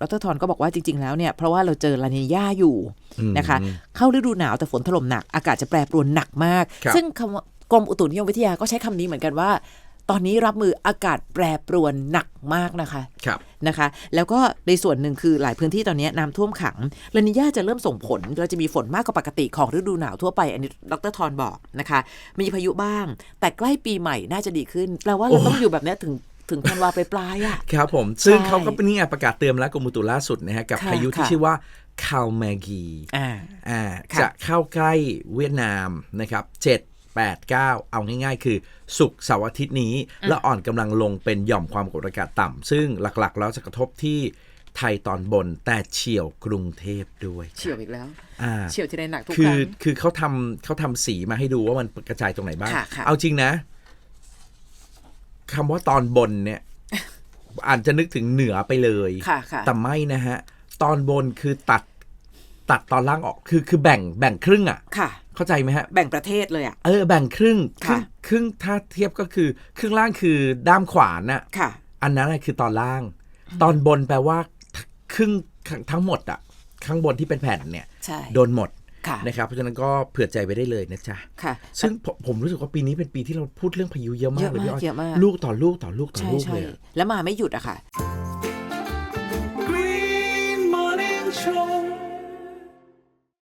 ดรทอนก็บอกว่าจริง ๆ แล้วเนี่ย เพราะว่าเราเจอลานิญาอยู่อืมนะคะ เข้าฤดูหนาวแต่ฝนถล่มหนัก อากาศจะแปรปรวนหนักมากครับซึ่งคำว่ากรมอุตุนิยมวิทยาก็ใช้คำนี้เหมือนกันว่า ตอนนี้รับมืออากาศแปรปรวนหนักมากนะคะครับนะคะ แล้วก็ในส่วนหนึ่งคือหลายพื้นที่ตอนนี้น้ำท่วมขังลานิญาจะเริ่มส่งผล เราจะมีฝนมากกว่าปกติของฤดูหนาวทั่วไป อันนี้ดรทอนบอกนะคะ มีพายุบ้าง แต่ใกล้ปีใหม่น่าจะดีขึ้นแปลว่าเราต้องอยู่แบบเนี้ยถึง ถึงธันวาไปปลายๆอะ ครับผม ซึ่งใช่เขาก็เป็นนี่ไงประกาศเตือนแล้วกรมอุตุล่าสุดนะฮะกับค่ะพายุที่ค่ะชื่อว่าคาลแมกีอ่าอ่าค่ะจะเข้าใกล้เวียดนามนะครับ7 8 9 เอาง่ายๆ คือศุกร์เสาร์อาทิตย์นี้ แล้วอ่อนกำลังลงเป็นหย่อมความกดอากาศต่ำซึ่งหลักๆ แล้วจะกระทบที่ไทยตอนบนแต่เฉี่ยวกรุงเทพด้วยเฉียวอีกแล้วอ่าเฉียวทีไรหนักทุกคืคอรั้งคือเขาทำเขาทำสีมาให้ดูว่ามันกระจายตรงไหนบ้างค่ะค่ะเอาจริงนะ คำว่าตอนบนเนี่ยอาจจะนึกถึงเหนือไปเลยค่ะค่ะแต่ไม่นะฮะ ตอนบนคือตัดตัดตอนล่างออกคือคือแบ่งแบ่งครึ่งอะ ค่ะ เข้าใจไหมฮะ แบ่งประเทศเลยอะ เออแบ่งครึ่งครึ่ค่ะงครึ่งถ้าเทียบก็คือ ครึ่งล่างคือด้ามขวานน่ะค่ะ อันนั้นน่ะคือตอนล่าง ตอนบนแปลว่า ครึ่งทั้งหมดอะ ข้างบนที่เป็นแผ่นเนี่ยใช่โดนหมดค่ะ นะครับเพราะฉะนั้นก็เผื่อใจไว้ได้เลยนะจ๊ะค่ะ ซึ่งผมผมรู้สึกว่าปีนี้เป็นปีที่เราพูดเรื่องพายุเยอะมากเลยพี่อ้อยเยอะมากลูกต่อลูกต่อลูกต่อใช่ลูกใช่เลยอะแล้วมาไม่หยุดอะค่ะ